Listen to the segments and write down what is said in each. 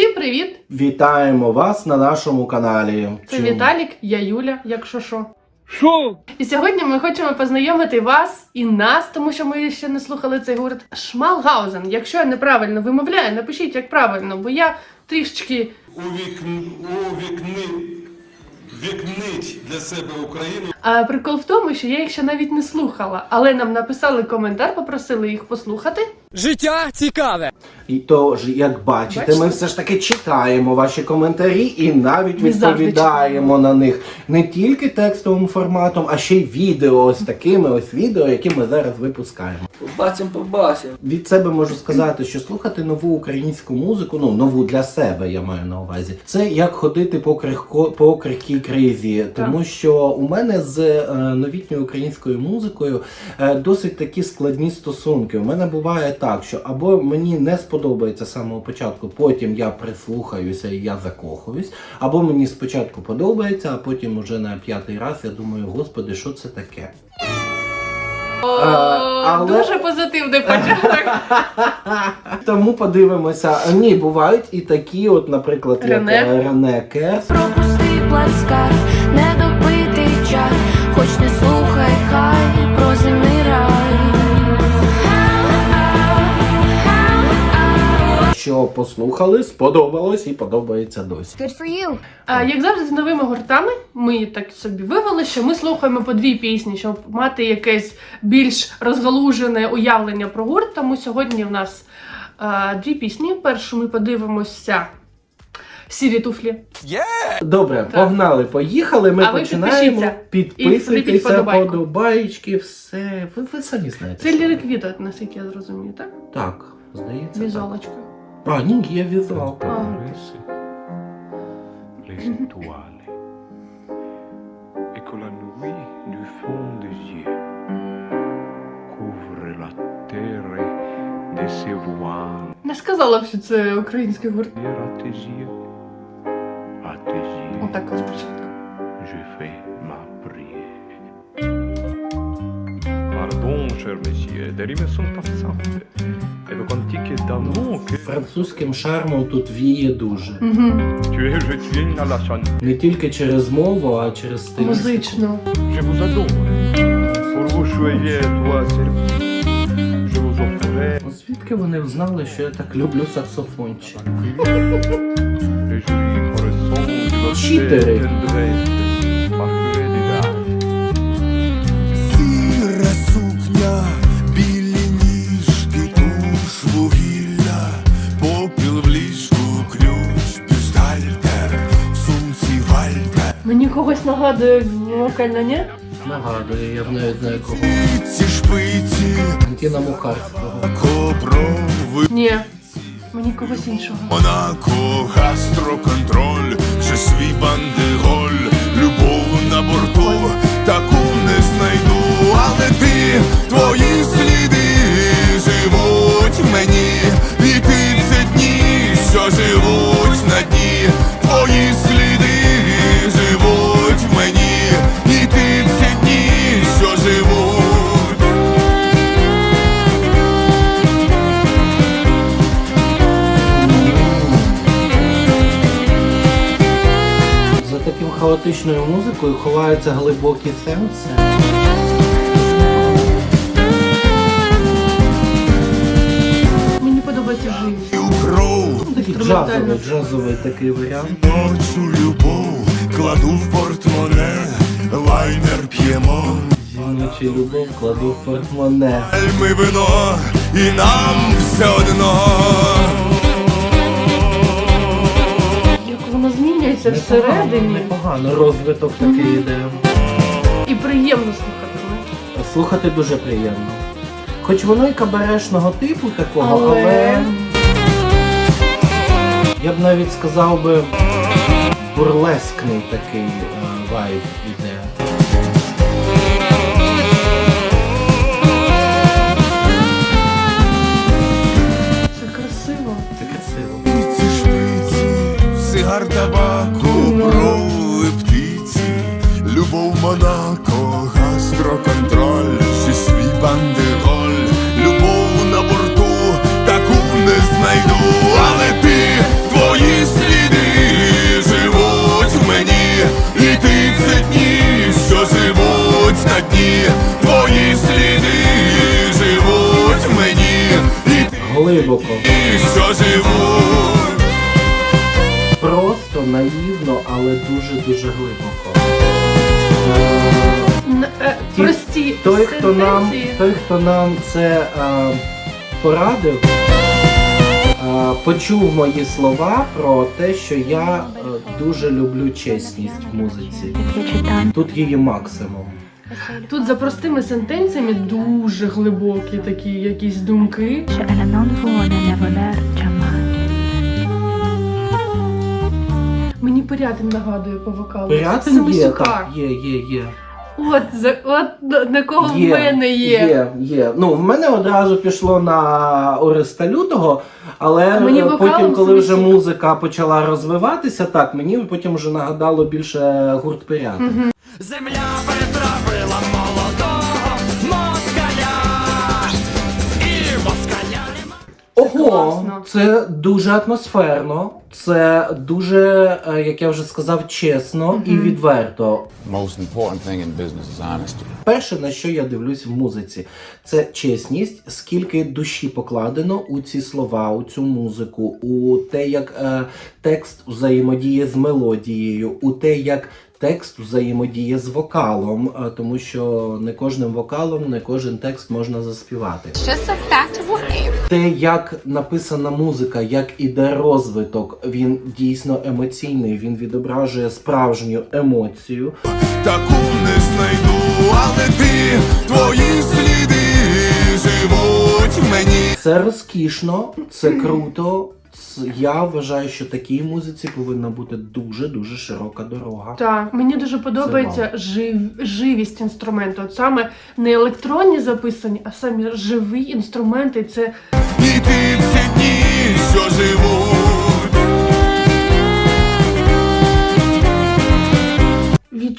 Всім привіт! Вітаємо вас на нашому каналі. Це Чому? Віталік, я Юля, якщо що. Що? І сьогодні ми хочемо познайомити вас і нас, тому що ми ще не слухали цей гурт Шмалгаузен. Якщо я неправильно вимовляю, напишіть як правильно, бо я трішечки увікн... увікни... вікнить для себе Україну А прикол в тому, що я їх ще навіть не слухала, але нам написали коментар, попросили їх послухати. Життя цікаве. І тож, як бачите, Бачите? ми все ж таки читаємо ваші коментарі і навіть Ми відповідаємо на них не тільки текстовим форматом, а ще й відео, ось такими ось відео, які ми зараз випускаємо. Побачим, побачим. Від себе можу сказати, що слухати нову українську музику, ну нову для себе, я маю на увазі, це як ходити по крихко по крихкій кризі, тому що у мене з е, новітньою українською музикою е, досить такі складні стосунки. У мене буває так, що або мені не сподобається з самого початку, потім я прислухаюся і я закохуюсь, або мені спочатку подобається, а потім уже на п'ятий раз я думаю, господи, що це таке? О, але- Дуже позитивний початок. Тому подивимося. Ні, бувають і такі, от, наприклад, як Рене. е, Рене Керс. Пропусти плацкар, недопитий чай, послухали, сподобалось і подобається досі. Good for you. А, як завжди з новими гуртами, ми так собі вивели, що ми слухаємо по дві пісні, щоб мати якесь більш розгалужене уявлення про гурт. Тому сьогодні в нас а, дві пісні. Першу ми подивимося сірі туфлі. Добре, Так. погнали, поїхали. Ми А починаємо. Підписуйтеся, подобаєчки, все. Ви, ви самі знаєте. Це лірик відео, наскільки я зрозумію, так? Так, здається. Так. Візуалочка. А, ні, є візуал. attraverse les étoiles et que la nuit du fond des yeux couvre la terre de ses voiles. Не сказала б, що це український гурт. Et à tes yeux, à tes yeux, Отак от спочатку. je fais ma prière. Французьким шармом тут віє дуже. Угу. tu es, je tiens à la chanter. Не тільки через мову, а через стилістику. Музично. Je vous adore. Pour vous choyer toi seul. Je vous offrirai Звідки вони знали, що я так люблю саксофончик? les нагадує вокально, ні? Нагадує, я б навіть знаю кого. Ці шпиці, Антіна Мухарського. копрови, Ні. Мені когось іншого. Монако, гастроконтроль, хаотичною музикою ховаються глибокі сенси. Мені подобається живість. І у кров Такий джазовий, джазовий такий варіант. Ночу любов кладу в портмоне, лайнер п'ємо, Жіночий любов кладу в портмоне. ми вино, і нам все одно. Непогано, всередині. непогано, розвиток такий іде. І приємно слухати. Слухати дуже приємно. Хоч воно і кабарешного типу такого, Але- але я б навіть сказав би бурлескний такий е, вайб. Глибоко. що живуть. Просто наївно, але дуже-дуже глибоко. Е, Ті- Прості Той, хто нам, той, хто нам це е, порадив, е, почув мої слова про те, що я е, дуже люблю чесність в музиці. Тут її максимум. Тут за простими сентенціями дуже глибокі такі якісь думки. Мені Пирятин нагадує по вокалу. Це є, так, є, є, є. От, за- от на- кого Є, в мене є. Є, є. Ну, в мене одразу пішло на Ореста Лютого, але мені потім, коли вже музика почала розвиватися, так, мені потім вже нагадало більше гурт Пирятин. Мгм. Земля притрапила молодого москаля. І москаля. Ого, класно. це дуже атмосферно, це дуже, е, як я вже сказав, чесно і відверто. most important thing in business is honesty. Перше, на що я дивлюсь в музиці, це чесність, скільки душі покладено у ці слова, у цю музику, у те, як е, текст взаємодіє з мелодією, у те, як текст взаємодіє з вокалом, е, тому що не кожним вокалом, не кожен текст можна заспівати. Те, як написана музика, як іде розвиток, він дійсно емоційний, він відображує справжню емоцію. Таку не знайду, але ти, твої сліди живуть мені. Це розкішно, це круто. Я вважаю, що такій музиці повинна бути дуже дуже широка дорога. Так, мені дуже подобається жив, живість інструменту. От саме не електронні записані, а самі живі інструменти. Це І ти всі дні, що живуть.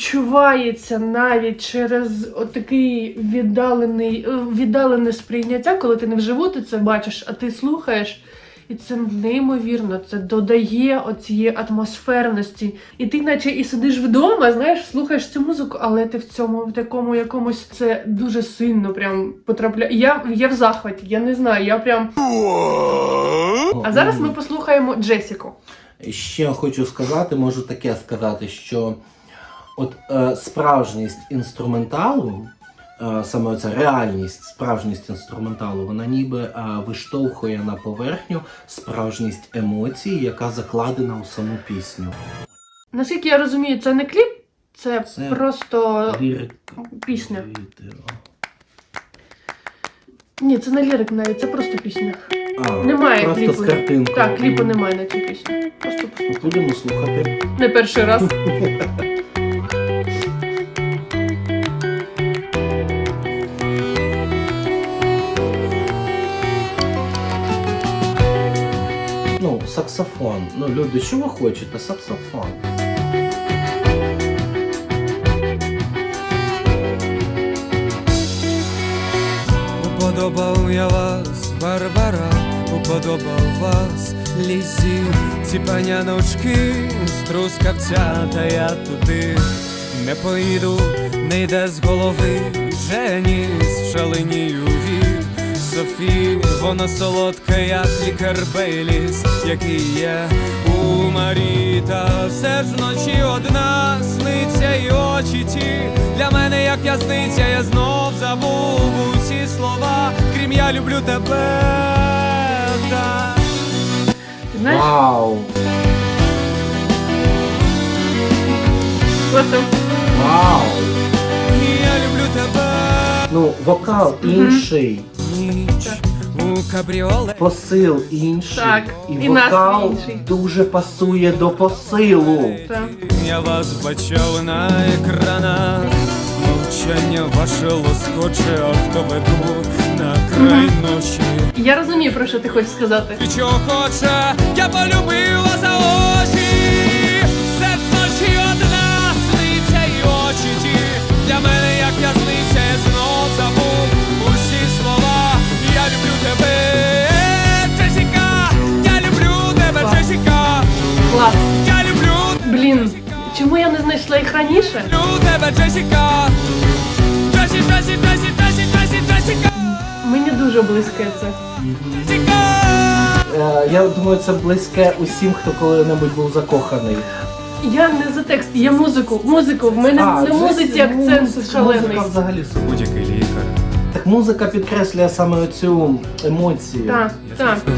Відчувається навіть через отакий віддалений, е, віддалене сприйняття, коли ти не вживу ти це бачиш, а ти слухаєш. І це неймовірно, це додає оцієї атмосферності. І ти, наче і сидиш вдома, знаєш, слухаєш цю музику, але ти в цьому в такому якомусь це дуже сильно прям потрапляє. Я, я в захваті, я не знаю, я прям. А зараз ми послухаємо Джесіку. ще хочу сказати, можу таке сказати, що от е, справжність інструменталу, е, саме ця реальність, справжність інструменталу, вона ніби е, виштовхує на поверхню справжність емоції, яка закладена у саму пісню. Наскільки я розумію, це не кліп, це, Це просто Лірик пісня. відео. Ні, це не лірик навіть, це просто пісня. А, Немає просто кліпу. з картинкою. Так, кліпу немає на цю пісню. Просто Будемо слухати. не перший раз. саксофон. Ну, люди, що ви хочете? Саксофон. Уподобав я вас, Барбара, уподобав вас, Лізі, ці паняночки з трускавця, та я туди не поїду, не йде з голови, Женіс, шаленію від Софі, вона солодка, як лікар Бейліс, який є у Маріта, все ж вночі одна сниться і очі ті для мене, як в'язниця, я знов забув усі слова, крім я люблю тебе. Знаєш, Вау! Вау! Я люблю тебе. Ну, вокал інший, Ніч у кабріоле. посил інший, Так, і, і вокал інший. дуже пасує до посилу. Так. Я вас бачав на екранах. Мовчання ваше лоскоче, а хто веду на край ночі. я розумію, про що ти хочеш сказати. І чого хоче, я полюбила за знайшла їх раніше? люблю тебе, Джесіка. Джесі, Джесі, Джесі, Джесі, Джесі, Джесіка. Мені дуже близьке це. Джесіка. Е, я думаю, це близьке усім, хто коли-небудь був закоханий. Я не за текст, я музику. Музику. В мене на музиці акцент музика- шалений. Музика взагалі. Будь-який лікар. Так музика підкреслює саме цю емоцію. Так, Я так. завжди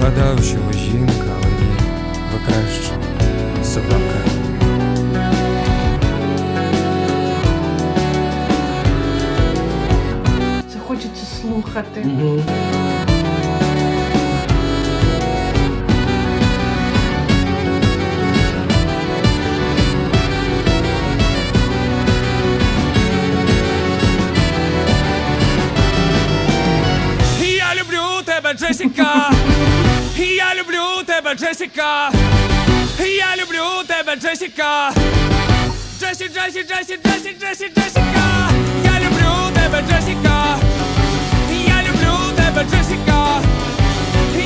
що ви жінка, але ні, ви краще слухати. Мгм. Я люблю тебе, Джесіка. Я люблю тебе, Джесіка. Я люблю тебе, Джесіка. Джесі, Джесі, Джесі, Джесі, Джесі, Джесіка. Я люблю тебе, Джесіка. Тебе, Джесіка.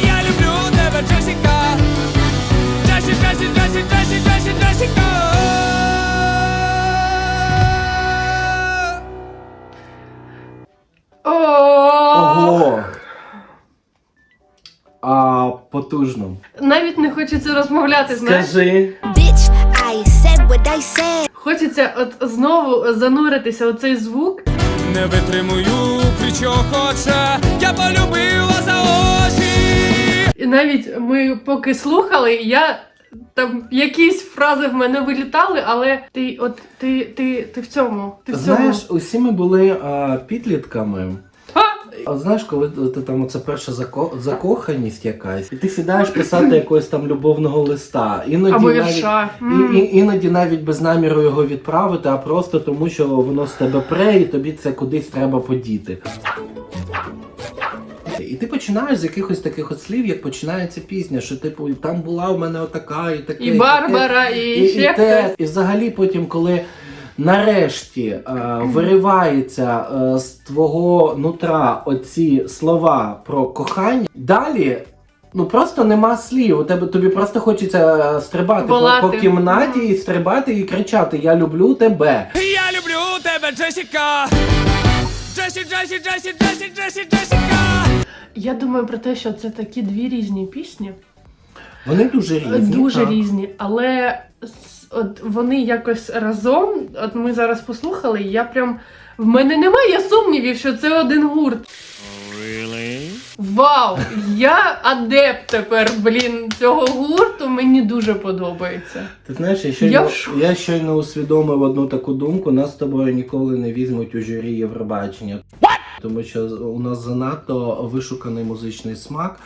Я люблю тебе, Джесіка. Джесі, Джесі, Джесі, Джесі, Джесі, Джесіка. Ого! А потужно. Навіть не хочеться розмовляти, знаєш. Скажи. Bitch, I said what I said. Хочеться от знову зануритися у цей звук. Не витримую, кричу хоче, я полюбила за очі. І навіть ми поки слухали, я там якісь фрази в мене вилітали, але ти, от ти, ти, ти в цьому. Ти в цьому. Знаєш, усі ми були а, підлітками. А знаєш, коли ти там оце перша зако... закоханість якась, і ти сідаєш писати якогось там любовного листа. Іноді Або навіть, вірша. і, і, іноді навіть без наміру його відправити, а просто тому, що воно з тебе пре, і тобі це кудись треба подіти. І ти починаєш з якихось таких от слів, як починається пісня, що типу там була у мене отака, і таке. І таке. Барбара, і, І, ще і, те, хтось. і взагалі потім, коли нарешті е, виривається е, з твого нутра оці слова про кохання, далі. Ну просто нема слів. У тебе тобі просто хочеться е, стрибати по, Волати. по кімнаті і стрибати і кричати Я люблю тебе. Я люблю тебе, Джесіка. Джесі, Джесі, Джесі, Джесі, Джесі, Джесіка. Я думаю про те, що це такі дві різні пісні. Вони дуже різні. Дуже так. різні, але от вони якось разом. От ми зараз послухали, і я прям. В мене немає сумнівів, що це один гурт. Вау! Я адепт тепер, блін, цього гурту. Мені дуже подобається. Ти знаєш, я Я щойно, в шокі. я щойно усвідомив одну таку думку: нас з тобою ніколи не візьмуть у журі Євробачення. Тому що у нас занадто вишуканий музичний смак.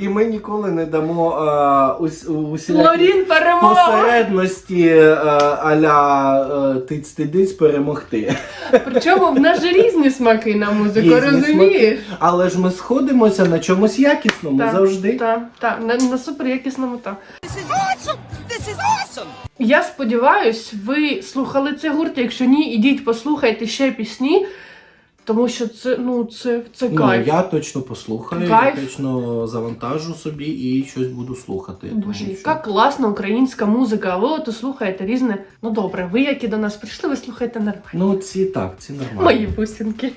І ми ніколи не дамо а, ус, усілякі Лорін перемога! посередності а, аля е, тиць-тидиць перемогти. Причому в нас же різні смаки на музику, Різні розумієш? Але ж ми сходимося на чомусь якісному Так, завжди. Так, так, на, на супер якісному так. Я сподіваюсь, ви слухали цей гурт. Якщо ні, ідіть послухайте ще пісні, тому що це ну це, це Ну, кайф. я точно послухаю, Кайф. я точно завантажу собі і щось буду слухати. Боже, Тому яка що- класна українська музика. А ви от слухаєте різне. Ну добре, ви, які до нас прийшли, ви слухаєте нормально. Ну, ці так, ці нормально. Мої бусинки.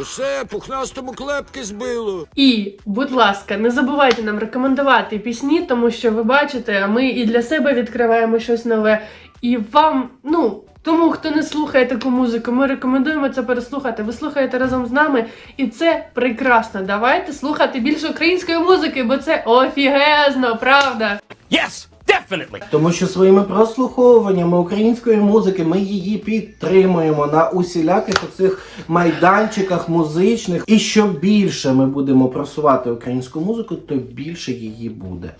Усе пухнастому клепки збило. І, будь ласка, не забувайте нам рекомендувати пісні, тому що ви бачите, ми і для себе відкриваємо щось нове. І вам, ну, тому хто не слухає таку музику, ми рекомендуємо це переслухати. Ви слухаєте разом з нами, і це прекрасно. Давайте слухати більше української музики, бо це офігезно, правда? Yes, definitely. Тому що своїми прослуховуваннями української музики ми її підтримуємо на усіляких оцих майданчиках музичних. І що більше ми будемо просувати українську музику, то більше її буде.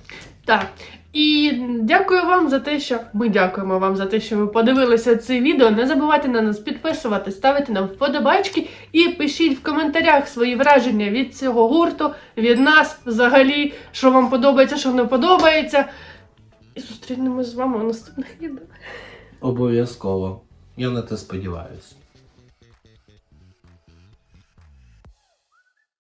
Так. І дякую вам за те, що ми дякуємо вам за те, що ви подивилися це відео. Не забувайте на нас підписувати, ставити нам вподобайки і пишіть в коментарях свої враження від цього гурту, від нас взагалі, що вам подобається, що не подобається. І зустрінемось з вами у наступних відео. Обов'язково. Я на те сподіваюся.